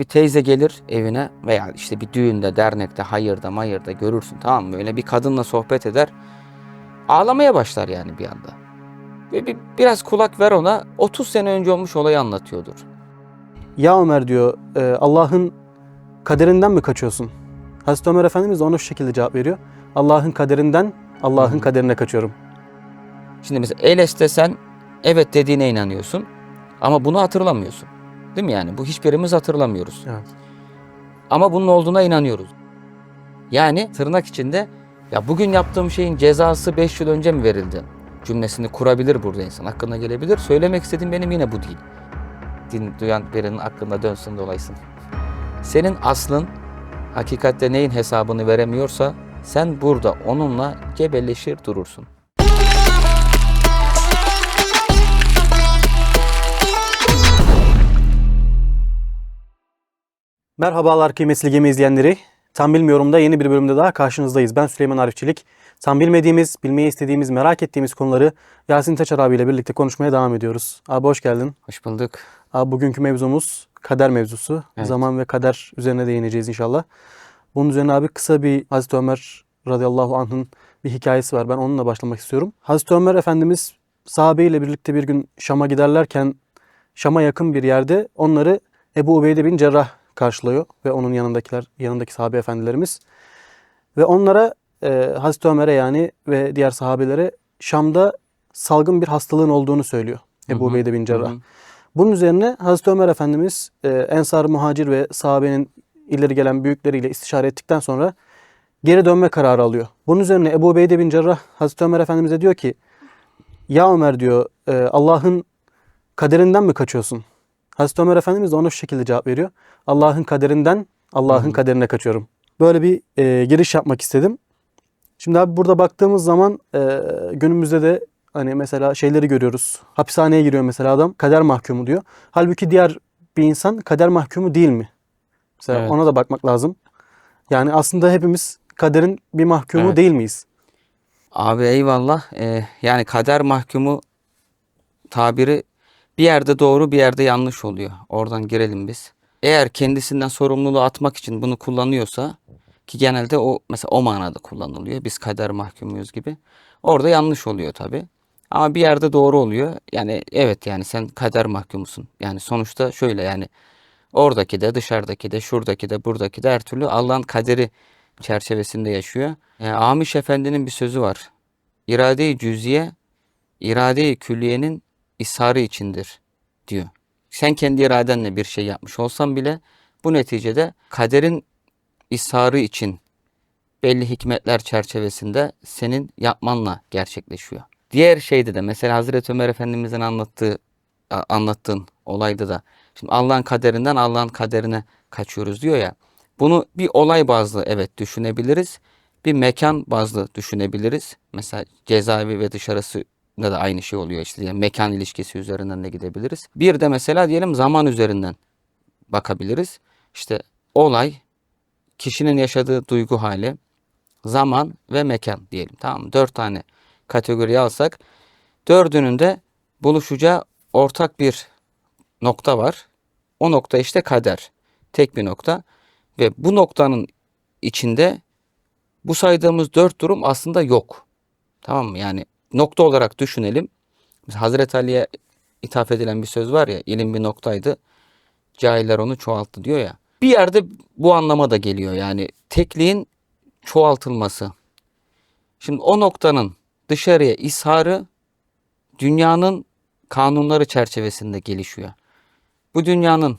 Bir teyze gelir evine veya işte bir düğünde, dernekte, hayırda, mayırda görürsün tamam mı? Böyle bir kadınla sohbet eder. Ağlamaya başlar yani bir anda. Ve bir, biraz kulak ver ona 30 sene önce olmuş olayı anlatıyordur. Ya Ömer diyor e, Allah'ın kaderinden mi kaçıyorsun? Hazreti Ömer Efendimiz de ona şu şekilde cevap veriyor. Allah'ın kaderinden Allah'ın Hı. kaderine kaçıyorum. Şimdi mesela Eles desen evet dediğine inanıyorsun ama bunu hatırlamıyorsun. Değil mi yani? Bu hiçbirimiz hatırlamıyoruz. Evet. Ama bunun olduğuna inanıyoruz. Yani tırnak içinde ya bugün yaptığım şeyin cezası 5 yıl önce mi verildi? Cümlesini kurabilir burada insan. Aklına gelebilir. Söylemek istediğim benim yine bu değil. Din duyan birinin aklında dönsün dolaysın. Senin aslın hakikatte neyin hesabını veremiyorsa sen burada onunla cebelleşir durursun. Merhabalar kıymetli gemi izleyenleri. Tam Bilmiyorum'da yeni bir bölümde daha karşınızdayız. Ben Süleyman Arifçilik. Tam bilmediğimiz, bilmeyi istediğimiz, merak ettiğimiz konuları Yasin Taçar abiyle birlikte konuşmaya devam ediyoruz. Abi hoş geldin. Hoş bulduk. Abi bugünkü mevzumuz kader mevzusu. Evet. Zaman ve kader üzerine değineceğiz inşallah. Bunun üzerine abi kısa bir Hazreti Ömer radıyallahu anh'ın bir hikayesi var. Ben onunla başlamak istiyorum. Hazreti Ömer Efendimiz sahabeyle birlikte bir gün Şam'a giderlerken Şam'a yakın bir yerde onları Ebu Ubeyde bin Cerrah karşılıyor ve onun yanındakiler yanındaki sahabe efendilerimiz ve onlara e, Hazreti Ömer'e yani ve diğer sahabelere Şam'da salgın bir hastalığın olduğunu söylüyor. Ebu Ubeyde bin Cerrah. Hı hı. Bunun üzerine Hazreti Ömer Efendimiz e, Ensar, Muhacir ve sahabenin ileri gelen büyükleriyle istişare ettikten sonra geri dönme kararı alıyor. Bunun üzerine Ebu Beyde bin Cerrah Hazreti Ömer Efendimiz'e diyor ki Ya Ömer diyor e, Allah'ın kaderinden mi kaçıyorsun? Hazreti Ömer Efendimiz de ona şu şekilde cevap veriyor. Allah'ın kaderinden Allah'ın Hı hı. kaderine kaçıyorum. Böyle bir e, giriş yapmak istedim. Şimdi abi burada baktığımız zaman e, günümüzde de hani mesela şeyleri görüyoruz. Hapishaneye giriyor mesela adam kader mahkumu diyor. Halbuki diğer bir insan kader mahkumu değil mi? Mesela Evet. ona da bakmak lazım. Yani aslında hepimiz kaderin bir mahkumu Evet. değil miyiz? Abi eyvallah. Ee, yani kader mahkumu tabiri bir yerde doğru bir yerde yanlış oluyor. Oradan girelim biz. Eğer kendisinden sorumluluğu atmak için bunu kullanıyorsa ki genelde o mesela o manada kullanılıyor. Biz kader mahkumuyuz gibi. Orada yanlış oluyor tabi. Ama bir yerde doğru oluyor. Yani evet yani sen kader mahkumusun. Yani sonuçta şöyle yani oradaki de dışarıdaki de şuradaki de buradaki de her türlü Allah'ın kaderi çerçevesinde yaşıyor. Yani Amiş Efendi'nin bir sözü var. İrade-i cüziye, irade-i külliyenin isharı içindir diyor. Sen kendi iradenle bir şey yapmış olsan bile bu neticede kaderin isharı için belli hikmetler çerçevesinde senin yapmanla gerçekleşiyor. Diğer şeyde de mesela Hazreti Ömer Efendimizin anlattığı anlattığın olayda da şimdi Allah'ın kaderinden Allah'ın kaderine kaçıyoruz diyor ya. Bunu bir olay bazlı evet düşünebiliriz. Bir mekan bazlı düşünebiliriz. Mesela cezaevi ve dışarısı da da aynı şey oluyor işte. Yani mekan ilişkisi üzerinden de gidebiliriz. Bir de mesela diyelim zaman üzerinden bakabiliriz. İşte olay, kişinin yaşadığı duygu hali, zaman ve mekan diyelim. Tamam mı? Dört tane kategoriye alsak dördünün de buluşacağı ortak bir nokta var. O nokta işte kader. Tek bir nokta. Ve bu noktanın içinde bu saydığımız dört durum aslında yok. Tamam mı? Yani nokta olarak düşünelim. Mesela Hazreti Ali'ye ithaf edilen bir söz var ya, ilim bir noktaydı. Cahiller onu çoğalttı diyor ya. Bir yerde bu anlama da geliyor. Yani tekliğin çoğaltılması. Şimdi o noktanın dışarıya isharı dünyanın kanunları çerçevesinde gelişiyor. Bu dünyanın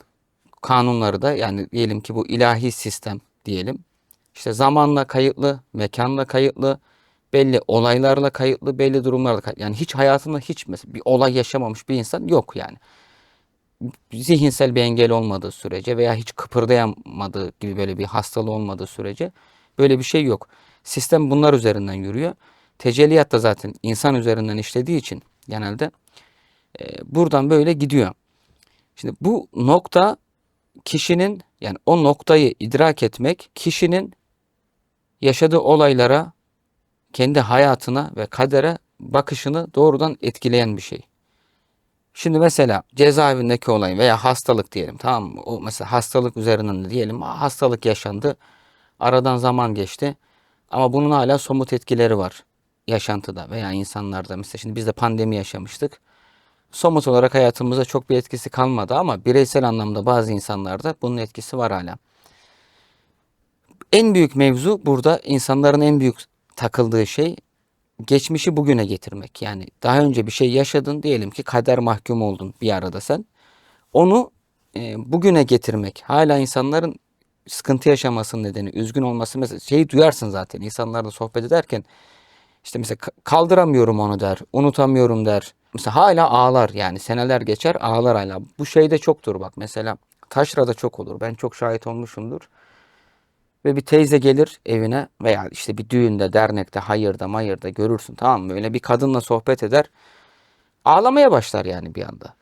kanunları da yani diyelim ki bu ilahi sistem diyelim. İşte zamanla kayıtlı, mekanla kayıtlı, belli olaylarla kayıtlı, belli durumlarla kayıtlı. Yani hiç hayatında hiç mesela bir olay yaşamamış bir insan yok yani. Zihinsel bir engel olmadığı sürece veya hiç kıpırdayamadığı gibi böyle bir hastalığı olmadığı sürece böyle bir şey yok. Sistem bunlar üzerinden yürüyor. Tecelliyat da zaten insan üzerinden işlediği için genelde e, buradan böyle gidiyor. Şimdi bu nokta kişinin yani o noktayı idrak etmek kişinin yaşadığı olaylara, kendi hayatına ve kadere bakışını doğrudan etkileyen bir şey. Şimdi mesela cezaevindeki olay veya hastalık diyelim tamam mı? O mesela hastalık üzerinden de diyelim "Aa, hastalık yaşandı. Aradan zaman geçti. Ama bunun hala somut etkileri var yaşantıda veya insanlarda. Mesela şimdi biz de pandemi yaşamıştık. Somut olarak hayatımıza çok bir etkisi kalmadı ama bireysel anlamda bazı insanlarda bunun etkisi var hala. En büyük mevzu burada insanların en büyük takıldığı şey geçmişi bugüne getirmek. Yani daha önce bir şey yaşadın diyelim ki kader mahkum oldun bir arada sen. Onu e, bugüne getirmek. Hala insanların sıkıntı yaşamasının nedeni, üzgün olması mesela şeyi duyarsın zaten insanlarla sohbet ederken işte mesela ka- kaldıramıyorum onu der, unutamıyorum der. Mesela hala ağlar yani seneler geçer ağlar hala. Bu şeyde çoktur bak mesela taşrada çok olur. Ben çok şahit olmuşumdur. Ve bir teyze gelir evine veya işte bir düğünde, dernekte, hayırda, mayırda görürsün tamam mı? Öyle bir kadınla sohbet eder. Ağlamaya başlar yani bir anda.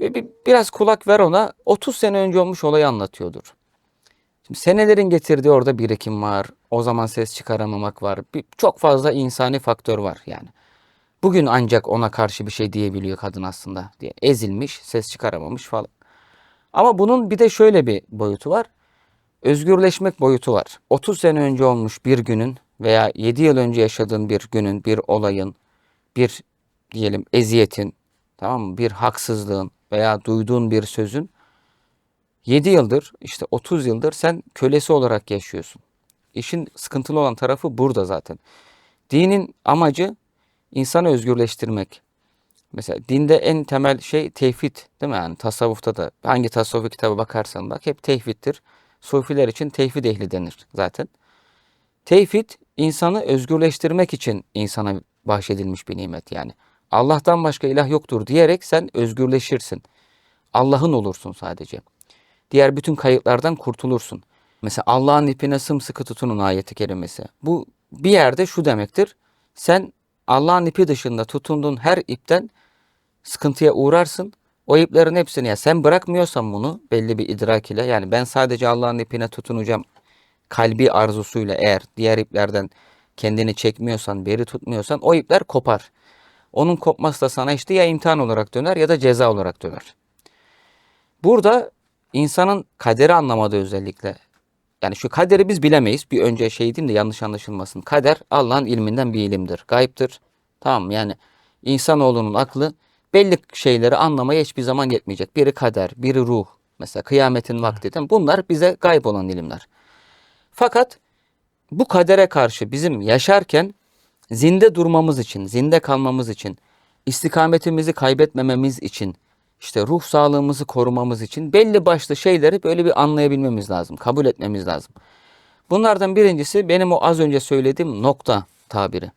Ve bir, biraz kulak ver ona 30 sene önce olmuş olayı anlatıyordur. Şimdi senelerin getirdiği orada birikim var. O zaman ses çıkaramamak var. Bir, çok fazla insani faktör var yani. Bugün ancak ona karşı bir şey diyebiliyor kadın aslında diye. Ezilmiş, ses çıkaramamış falan. Ama bunun bir de şöyle bir boyutu var özgürleşmek boyutu var. 30 sene önce olmuş bir günün veya 7 yıl önce yaşadığın bir günün, bir olayın, bir diyelim eziyetin, tamam mı? Bir haksızlığın veya duyduğun bir sözün 7 yıldır, işte 30 yıldır sen kölesi olarak yaşıyorsun. İşin sıkıntılı olan tarafı burada zaten. Dinin amacı insanı özgürleştirmek. Mesela dinde en temel şey tevhid değil mi? Yani tasavvufta da hangi tasavvuf kitabı bakarsan bak hep tevhiddir. Sufiler için tevhid ehli denir zaten. Tevhid insanı özgürleştirmek için insana bahşedilmiş bir nimet yani. Allah'tan başka ilah yoktur diyerek sen özgürleşirsin. Allah'ın olursun sadece. Diğer bütün kayıtlardan kurtulursun. Mesela Allah'ın ipine sımsıkı tutunun ayeti kerimesi. Bu bir yerde şu demektir. Sen Allah'ın ipi dışında tutunduğun her ipten sıkıntıya uğrarsın. O iplerin hepsini ya sen bırakmıyorsan bunu belli bir idrak ile yani ben sadece Allah'ın ipine tutunacağım kalbi arzusuyla eğer diğer iplerden kendini çekmiyorsan, beri tutmuyorsan o ipler kopar. Onun kopması da sana işte ya imtihan olarak döner ya da ceza olarak döner. Burada insanın kaderi anlamadığı özellikle yani şu kaderi biz bilemeyiz. Bir önce şey diyeyim de yanlış anlaşılmasın. Kader Allah'ın ilminden bir ilimdir. Gayiptir. Tamam yani insanoğlunun aklı belli şeyleri anlamaya hiçbir zaman yetmeyecek. Biri kader, biri ruh. Mesela kıyametin vakti. değil mi? Bunlar bize gayb olan ilimler. Fakat bu kadere karşı bizim yaşarken zinde durmamız için, zinde kalmamız için, istikametimizi kaybetmememiz için, işte ruh sağlığımızı korumamız için belli başlı şeyleri böyle bir anlayabilmemiz lazım, kabul etmemiz lazım. Bunlardan birincisi benim o az önce söylediğim nokta tabiri.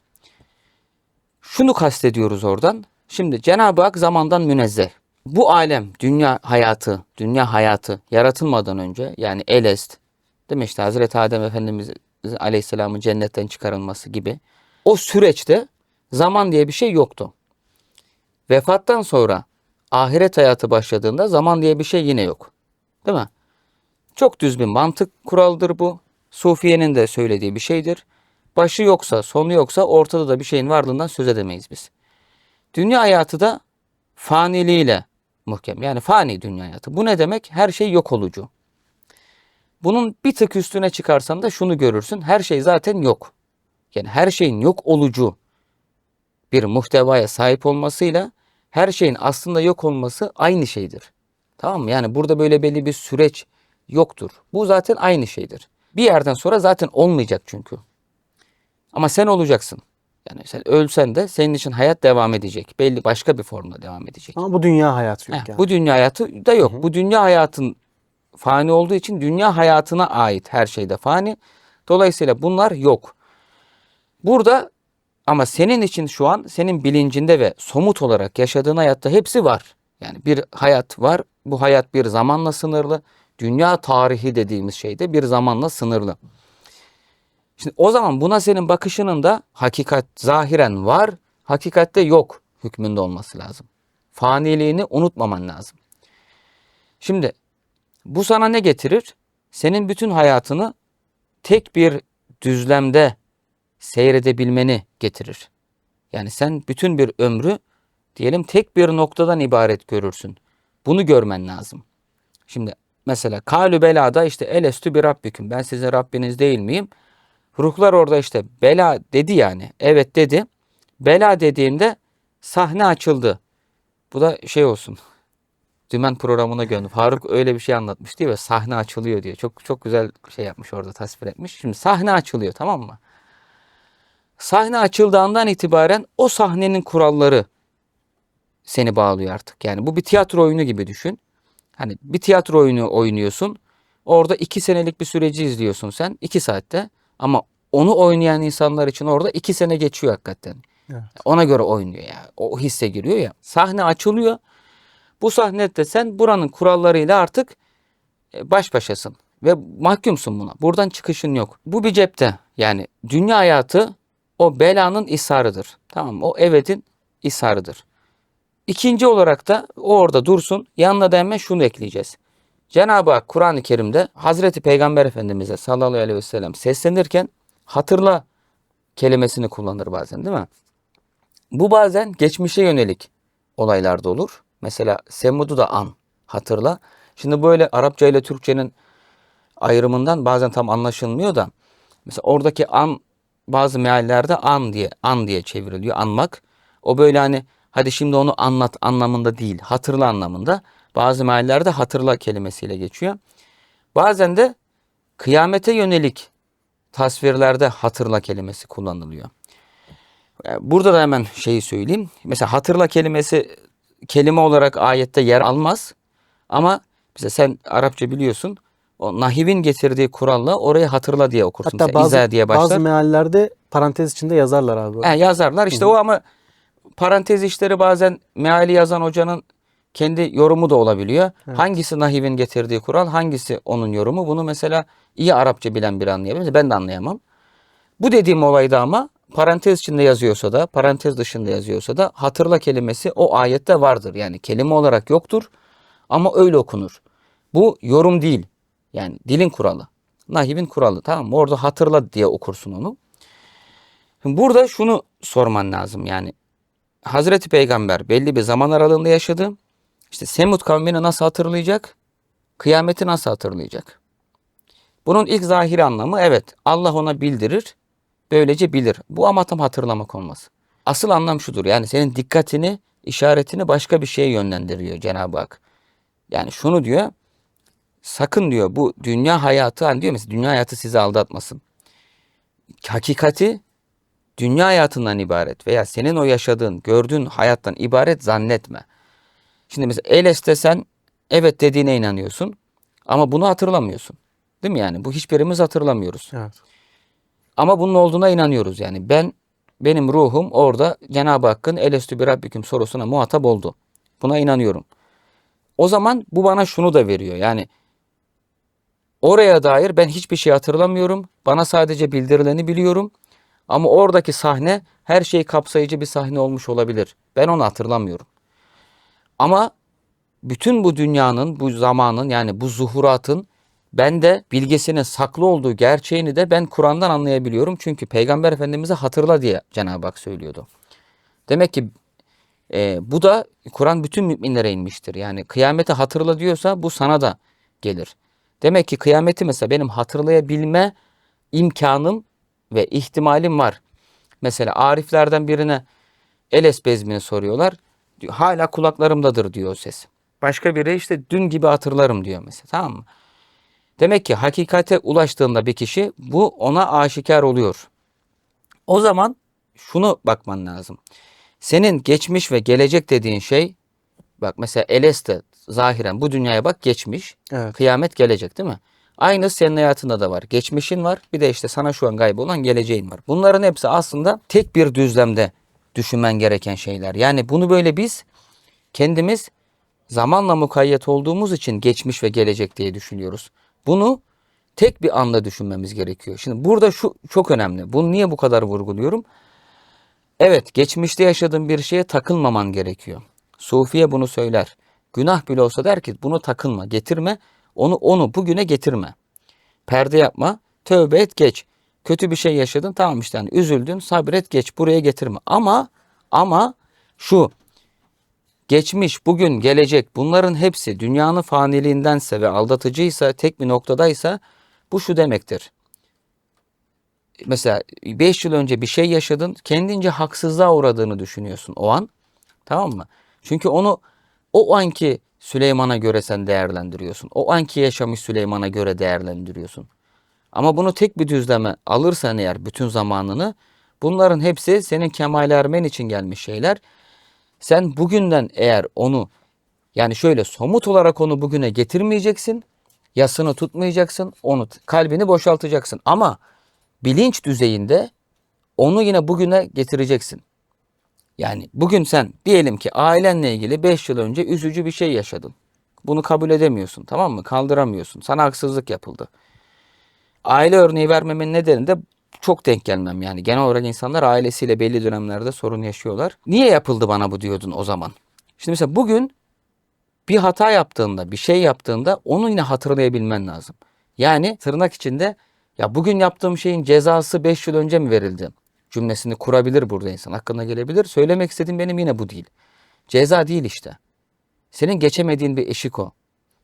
Şunu kastediyoruz oradan. Şimdi Cenab-ı Hak zamandan münezzeh. Bu alem, dünya hayatı, dünya hayatı yaratılmadan önce yani elest, değil mi işte Hazreti Adem Efendimiz Aleyhisselam'ın cennetten çıkarılması gibi o süreçte zaman diye bir şey yoktu. Vefattan sonra ahiret hayatı başladığında zaman diye bir şey yine yok. Değil mi? Çok düz bir mantık kuralıdır bu. Sufiye'nin de söylediği bir şeydir. Başı yoksa, sonu yoksa ortada da bir şeyin varlığından söz edemeyiz biz. Dünya hayatı da faniliğiyle muhkem. Yani fani dünya hayatı. Bu ne demek? Her şey yok olucu. Bunun bir tık üstüne çıkarsan da şunu görürsün. Her şey zaten yok. Yani her şeyin yok olucu bir muhtevaya sahip olmasıyla her şeyin aslında yok olması aynı şeydir. Tamam mı? Yani burada böyle belli bir süreç yoktur. Bu zaten aynı şeydir. Bir yerden sonra zaten olmayacak çünkü. Ama sen olacaksın. Yani sen ölsen de senin için hayat devam edecek. Belli başka bir formda devam edecek. Ama bu dünya hayatı yok Heh, yani. Bu dünya hayatı da yok. Bu dünya hayatın fani olduğu için dünya hayatına ait her şey de fani. Dolayısıyla bunlar yok. Burada ama senin için şu an senin bilincinde ve somut olarak yaşadığın hayatta hepsi var. Yani bir hayat var. Bu hayat bir zamanla sınırlı. Dünya tarihi dediğimiz şey de bir zamanla sınırlı. Şimdi o zaman buna senin bakışının da hakikat zahiren var, hakikatte yok hükmünde olması lazım. Faniliğini unutmaman lazım. Şimdi bu sana ne getirir? Senin bütün hayatını tek bir düzlemde seyredebilmeni getirir. Yani sen bütün bir ömrü diyelim tek bir noktadan ibaret görürsün. Bunu görmen lazım. Şimdi mesela kalü belada işte elestü bir rabbüküm. Ben sizin Rabbiniz değil miyim? Ruhlar orada işte bela dedi yani. Evet dedi. Bela dediğinde sahne açıldı. Bu da şey olsun. Dümen programına gönderdim. Faruk öyle bir şey anlatmış değil mi? Sahne açılıyor diyor. Çok çok güzel şey yapmış orada tasvir etmiş. Şimdi sahne açılıyor tamam mı? Sahne açıldığından itibaren o sahnenin kuralları seni bağlıyor artık. Yani bu bir tiyatro oyunu gibi düşün. Hani bir tiyatro oyunu oynuyorsun. Orada iki senelik bir süreci izliyorsun sen. iki saatte. Ama onu oynayan insanlar için orada iki sene geçiyor hakikaten. Evet. Ona göre oynuyor ya. O hisse giriyor ya. Sahne açılıyor. Bu sahnede sen buranın kurallarıyla artık e, baş başasın. Ve mahkumsun buna. Buradan çıkışın yok. Bu bir cepte. Yani dünya hayatı o belanın isarıdır. Tamam? O evedin isarıdır. İkinci olarak da o orada dursun. Yanına da hemen şunu ekleyeceğiz. Cenab-ı Hak Kur'an-ı Kerim'de Hazreti Peygamber Efendimiz'e sallallahu aleyhi ve sellem seslenirken hatırla kelimesini kullanır bazen değil mi? Bu bazen geçmişe yönelik olaylarda olur. Mesela Semud'u da an, hatırla. Şimdi böyle Arapça ile Türkçenin ayrımından bazen tam anlaşılmıyor da mesela oradaki an bazı meallerde an diye an diye çevriliyor anmak. O böyle hani hadi şimdi onu anlat anlamında değil hatırla anlamında. Bazı meallerde hatırla kelimesiyle geçiyor. Bazen de kıyamete yönelik tasvirlerde hatırla kelimesi kullanılıyor. E, Burada da hemen şeyi söyleyeyim. Mesela hatırla kelimesi kelime olarak ayette yer almaz. Ama mesela sen Arapça biliyorsun. O nahivin getirdiği kuralla orayı hatırla diye okursun. Hatta bazı, diye başlar. bazı meallerde parantez içinde yazarlar abi. He, yazarlar. İşte o ama parantez işleri bazen meali yazan hocanın kendi yorumu da olabiliyor. Hangisi nahivin getirdiği kural, hangisi onun yorumu? Bunu mesela iyi Arapça bilen biri anlayabilir. Ben de anlayamam. Bu dediğim olayda ama parantez içinde yazıyorsa da, parantez dışında yazıyorsa da hatırla kelimesi o ayette vardır. Yani kelime olarak yoktur ama öyle okunur. Bu yorum değil. Yani dilin kuralı. Nahibin kuralı tamam mı? Orada hatırla diye okursun onu. Şimdi burada şunu sorman lazım yani. Hazreti Peygamber belli bir zaman aralığında yaşadı. İşte Semud kavmini nasıl hatırlayacak? Kıyameti nasıl hatırlayacak? Bunun ilk zahiri anlamı evet Allah ona bildirir. Böylece bilir. Bu ama tam hatırlamak olmaz. Asıl anlam şudur. Yani senin dikkatini, işaretini başka bir şeye yönlendiriyor Cenab-ı Hak. Yani şunu diyor. Sakın diyor bu dünya hayatı hani diyor mesela dünya hayatı sizi aldatmasın. Hakikati dünya hayatından ibaret veya senin o yaşadığın, gördüğün hayattan ibaret zannetme. Şimdi mesela Eles desen evet dediğine inanıyorsun ama bunu hatırlamıyorsun. Değil mi yani? Bu hiçbirimiz hatırlamıyoruz. Evet. Ama bunun olduğuna inanıyoruz yani. Ben benim ruhum orada Cenab-ı Hakk'ın elestü bir rabbiküm sorusuna muhatap oldu. Buna inanıyorum. O zaman bu bana şunu da veriyor. Yani oraya dair ben hiçbir şey hatırlamıyorum. Bana sadece bildirileni biliyorum. Ama oradaki sahne her şeyi kapsayıcı bir sahne olmuş olabilir. Ben onu hatırlamıyorum. Ama bütün bu dünyanın, bu zamanın yani bu zuhuratın bende bilgisinin saklı olduğu gerçeğini de ben Kur'an'dan anlayabiliyorum. Çünkü Peygamber Efendimiz'e hatırla diye Cenab-ı Hak söylüyordu. Demek ki e, bu da Kur'an bütün müminlere inmiştir. Yani kıyameti hatırla diyorsa bu sana da gelir. Demek ki kıyameti mesela benim hatırlayabilme imkanım ve ihtimalim var. Mesela ariflerden birine Eles bezmini soruyorlar. Diyor, Hala kulaklarımdadır diyor o ses. Başka biri işte dün gibi hatırlarım diyor mesela tamam mı? Demek ki hakikate ulaştığında bir kişi bu ona aşikar oluyor. O zaman şunu bakman lazım. Senin geçmiş ve gelecek dediğin şey bak mesela Eleste zahiren bu dünyaya bak geçmiş. Evet. Kıyamet gelecek değil mi? Aynı senin hayatında da var. Geçmişin var. Bir de işte sana şu an kaybolan geleceğin var. Bunların hepsi aslında tek bir düzlemde düşünmen gereken şeyler. Yani bunu böyle biz kendimiz zamanla mukayyet olduğumuz için geçmiş ve gelecek diye düşünüyoruz. Bunu tek bir anda düşünmemiz gerekiyor. Şimdi burada şu çok önemli. Bunu niye bu kadar vurguluyorum? Evet, geçmişte yaşadığın bir şeye takılmaman gerekiyor. Sufiye bunu söyler. Günah bile olsa der ki bunu takılma, getirme. Onu onu bugüne getirme. Perde yapma, tövbe et geç. Kötü bir şey yaşadın tamam işte hani üzüldün sabret geç buraya getirme. Ama ama şu geçmiş, bugün, gelecek bunların hepsi dünyanın faniliğindense ve aldatıcıysa, tek bir noktadaysa bu şu demektir. Mesela 5 yıl önce bir şey yaşadın, kendince haksızlığa uğradığını düşünüyorsun o an. Tamam mı? Çünkü onu o anki Süleyman'a göre sen değerlendiriyorsun. O anki yaşamış Süleyman'a göre değerlendiriyorsun. Ama bunu tek bir düzleme alırsan eğer bütün zamanını bunların hepsi senin kemal ermen için gelmiş şeyler. Sen bugünden eğer onu yani şöyle somut olarak onu bugüne getirmeyeceksin. Yasını tutmayacaksın. Onu kalbini boşaltacaksın. Ama bilinç düzeyinde onu yine bugüne getireceksin. Yani bugün sen diyelim ki ailenle ilgili 5 yıl önce üzücü bir şey yaşadın. Bunu kabul edemiyorsun tamam mı? Kaldıramıyorsun. Sana haksızlık yapıldı. Aile örneği vermemin nedeni de çok denk gelmem yani. Genel olarak insanlar ailesiyle belli dönemlerde sorun yaşıyorlar. Niye yapıldı bana bu diyordun o zaman? Şimdi mesela bugün bir hata yaptığında, bir şey yaptığında onu yine hatırlayabilmen lazım. Yani tırnak içinde ya bugün yaptığım şeyin cezası 5 yıl önce mi verildi? Cümlesini kurabilir burada insan. Hakkına gelebilir. Söylemek istediğim benim yine bu değil. Ceza değil işte. Senin geçemediğin bir eşik o.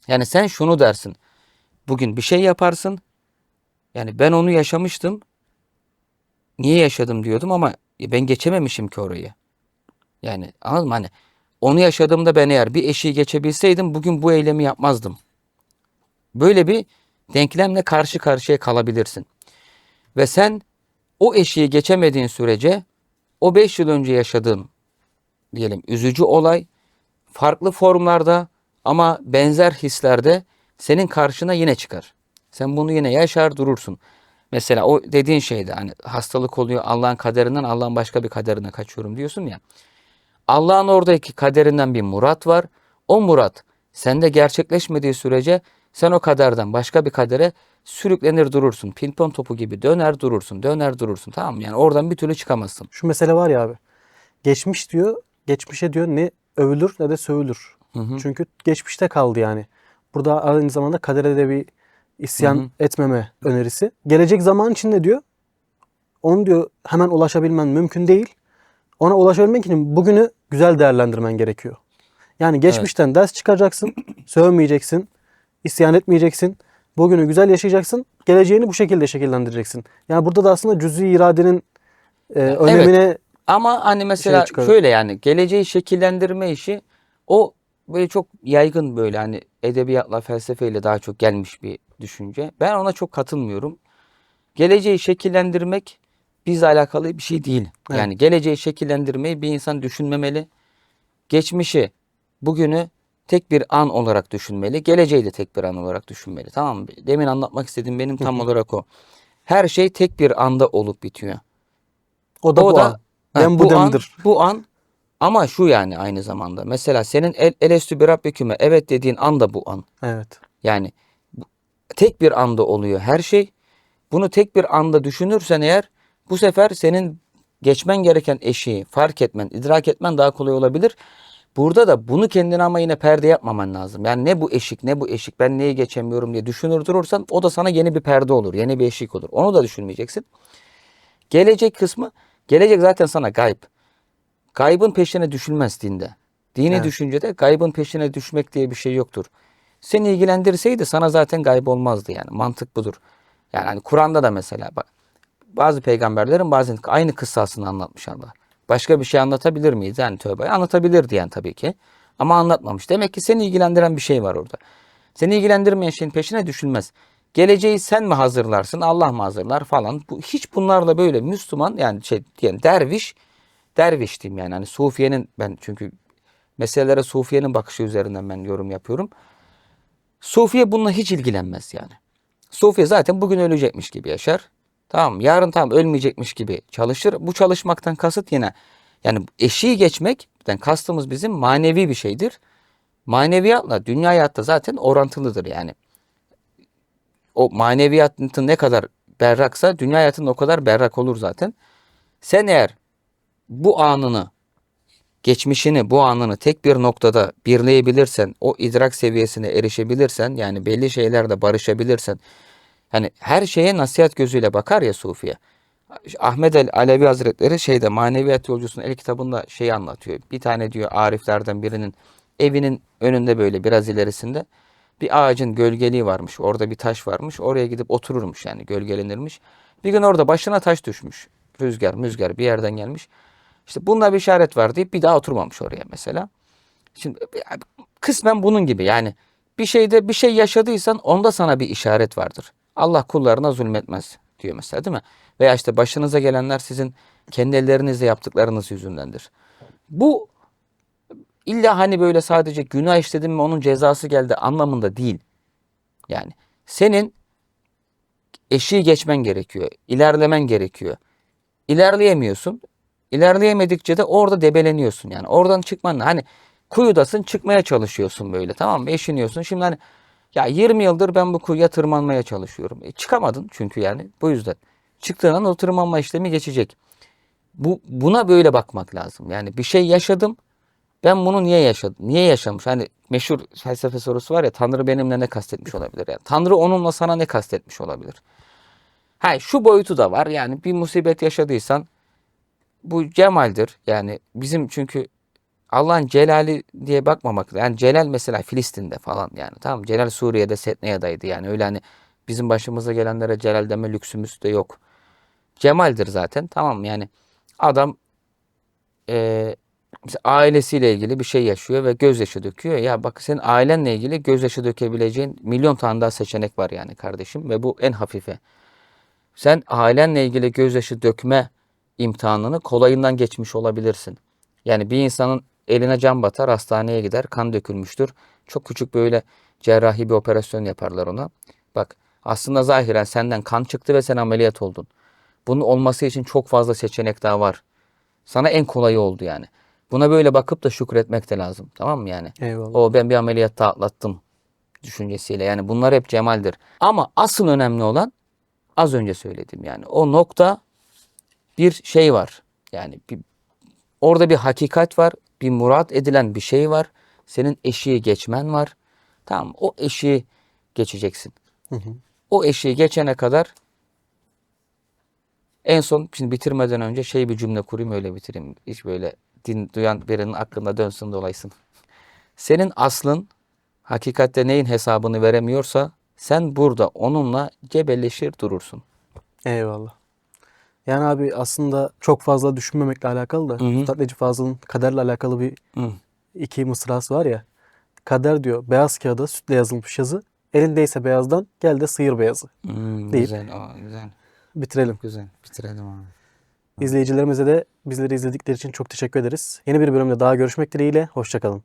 Yani sen şunu dersin. Bugün bir şey yaparsın. Yani ben onu yaşamıştım. Niye yaşadım diyordum ama ben geçememişim ki orayı. Yani anladın mı? Hani onu yaşadığımda ben eğer bir eşiği geçebilseydim bugün bu eylemi yapmazdım. Böyle bir denklemle karşı karşıya kalabilirsin. Ve sen o eşiği geçemediğin sürece o 5 yıl önce yaşadığın diyelim üzücü olay farklı formlarda ama benzer hislerde senin karşına yine çıkar. Sen bunu yine yaşar durursun. Mesela o dediğin şeyde hani hastalık oluyor Allah'ın kaderinden Allah'ın başka bir kaderine kaçıyorum diyorsun ya. Allah'ın oradaki kaderinden bir murat var. O murat sende gerçekleşmediği sürece sen o kaderden başka bir kadere sürüklenir durursun. Pimpon topu gibi döner durursun, döner durursun. Tamam mı? Yani oradan bir türlü çıkamazsın. Şu mesele var ya abi. Geçmiş diyor, geçmişe diyor ne övülür ne de sövülür. Çünkü geçmişte kaldı yani. Burada aynı zamanda kadere de bir isyan Hı hı. etmeme önerisi. Gelecek zaman içinde diyor, onu diyor hemen ulaşabilmen mümkün değil. Ona ulaşabilmek için bugünü güzel değerlendirmen gerekiyor. Yani geçmişten ders çıkaracaksın, sövmeyeceksin, isyan etmeyeceksin. Bugünü güzel yaşayacaksın, geleceğini bu şekilde şekillendireceksin. Yani burada da aslında cüz'i iradenin e, önemine Ama hani mesela çıkarır. şöyle yani geleceği şekillendirme işi o böyle çok yaygın böyle hani edebiyatla felsefeyle daha çok gelmiş bir düşünce. Ben ona çok katılmıyorum. Geleceği şekillendirmek bizle alakalı bir şey değil. Evet. Yani geleceği şekillendirmeyi bir insan düşünmemeli. Geçmişi, bugünü tek bir an olarak düşünmeli. Geleceği de tek bir an olarak düşünmeli. Tamam mı? Demin anlatmak istediğim benim tam olarak o. Her şey tek bir anda olup bitiyor. o da O bu da an. Ben bu bu an, demdir. bu an ama şu yani aynı zamanda. Mesela senin el, elestü bir rabbiküme evet dediğin anda bu an. Evet. Yani tek bir anda oluyor her şey. Bunu tek bir anda düşünürsen eğer bu sefer senin geçmen gereken eşiği fark etmen, idrak etmen daha kolay olabilir. Burada da bunu kendine ama yine perde yapmaman lazım. Yani ne bu eşik ne bu eşik ben neyi geçemiyorum diye düşünür durursan o da sana yeni bir perde olur. Yeni bir eşik olur. Onu da düşünmeyeceksin. Gelecek kısmı gelecek zaten sana gayb. Gaybın peşine düşülmez dinde. Dini Evet. düşüncede gaybın peşine düşmek diye bir şey yoktur. Seni ilgilendirseydi sana zaten gayb olmazdı yani. Mantık budur. Yani hani Kur'an'da da mesela bak bazı peygamberlerin bazen aynı kıssasını anlatmış Allah. Başka bir şey anlatabilir miyiz? Yani tövbe anlatabilir diyen tabii ki. Ama anlatmamış. Demek ki seni ilgilendiren bir şey var orada. Seni ilgilendirmeyen şeyin peşine düşülmez. Geleceği sen mi hazırlarsın, Allah mı hazırlar falan. Bu, hiç bunlarla böyle Müslüman yani şey diyelim derviş, derviş diyeyim yani. Hani Sufiye'nin ben çünkü meselelere Sufiye'nin bakışı üzerinden ben yorum yapıyorum. Sufiye bununla hiç ilgilenmez yani. Sufiye zaten bugün ölecekmiş gibi yaşar. Tamam? Yarın tam ölmeyecekmiş gibi çalışır. Bu çalışmaktan kasıt yine yani eşiği geçmekten kastımız bizim manevi bir şeydir. Maneviyatla dünya hayatta zaten orantılıdır yani. O maneviyatın ne kadar berraksa dünya hayatın o kadar berrak olur zaten. Sen eğer bu anını geçmişini, bu anını tek bir noktada birleyebilirsen, o idrak seviyesine erişebilirsen, yani belli şeylerde barışabilirsen, hani her şeye nasihat gözüyle bakar ya Sufiye. Ahmet el Alevi Hazretleri şeyde Maneviyat Yolcusu'nun el kitabında şeyi anlatıyor. Bir tane diyor Ariflerden birinin evinin önünde böyle biraz ilerisinde bir ağacın gölgeliği varmış. Orada bir taş varmış. Oraya gidip otururmuş yani gölgelenirmiş. Bir gün orada başına taş düşmüş. Rüzgar, müzgar bir yerden gelmiş. İşte bununla bir işaret var deyip bir daha oturmamış oraya mesela. Şimdi kısmen bunun gibi yani bir şeyde bir şey yaşadıysan onda sana bir işaret vardır. Allah kullarına zulmetmez diyor mesela değil mi? Veya işte başınıza gelenler sizin kendi ellerinizle yaptıklarınız yüzündendir. Bu illa hani böyle sadece günah işledin mi onun cezası geldi anlamında değil. Yani senin eşiği geçmen gerekiyor. ilerlemen gerekiyor. İlerleyemiyorsun. İlerleyemedikçe de orada debeleniyorsun yani. Oradan çıkman hani kuyudasın çıkmaya çalışıyorsun böyle tamam mı? Eşiniyorsun. Şimdi hani ya 20 yıldır ben bu kuyuya tırmanmaya çalışıyorum. E, çıkamadın çünkü yani bu yüzden. Çıktığın an o tırmanma işlemi geçecek. Bu buna böyle bakmak lazım. Yani bir şey yaşadım. Ben bunu niye yaşadım? Niye yaşamış? Hani meşhur felsefe sorusu var ya Tanrı benimle ne kastetmiş olabilir? Yani Tanrı onunla sana ne kastetmiş olabilir? Ha şu boyutu da var. Yani bir musibet yaşadıysan bu cemaldir. Yani bizim çünkü Allah'ın celali diye bakmamak. Yani celal mesela Filistin'de falan yani. Tamam Celal Suriye'de Setneya'daydı. Yani öyle hani bizim başımıza gelenlere celal deme lüksümüz de yok. Cemaldir zaten. Tamam yani adam mesela ailesiyle ilgili bir şey yaşıyor ve gözyaşı döküyor. Ya bak senin ailenle ilgili gözyaşı dökebileceğin milyon tane daha seçenek var yani kardeşim ve bu en hafife. Sen ailenle ilgili gözyaşı dökme imtihanını kolayından geçmiş olabilirsin. Yani bir insanın eline can batar, hastaneye gider, kan dökülmüştür. Çok küçük böyle cerrahi bir operasyon yaparlar ona. Bak aslında zahiren senden kan çıktı ve sen ameliyat oldun. Bunun olması için çok fazla seçenek daha var. Sana en kolayı oldu yani. Buna böyle bakıp da şükretmek de lazım. Tamam mı yani? Eyvallah. O ben bir ameliyat daha atlattım düşüncesiyle. Yani bunlar hep cemaldir. Ama asıl önemli olan az önce söylediğim yani. O nokta bir şey var. Yani bir, orada bir hakikat var. Bir murat edilen bir şey var. Senin eşiği geçmen var. Tamam o eşiği geçeceksin. Hı hı. O eşiği geçene kadar en son şimdi bitirmeden önce şey bir cümle kurayım öyle bitireyim. Hiç böyle din duyan birinin aklında dönsün dolaysın. Senin aslın hakikatte neyin hesabını veremiyorsa sen burada onunla cebelleşir durursun. Eyvallah. Yani abi aslında çok fazla düşünmemekle alakalı da Hı hı. Üstad Necip Fazıl'ın kaderle alakalı bir Hı. iki mısrası var ya. Kader diyor beyaz kağıda sütle yazılmış yazı. Elindeyse beyazdan gel de sıyır beyazı. Hmm, Değil. güzel, o, güzel, Bitirelim. güzel. Bitirelim abi. İzleyicilerimize de bizleri izledikleri için çok teşekkür ederiz. Yeni bir bölümde daha görüşmek dileğiyle. Hoşçakalın.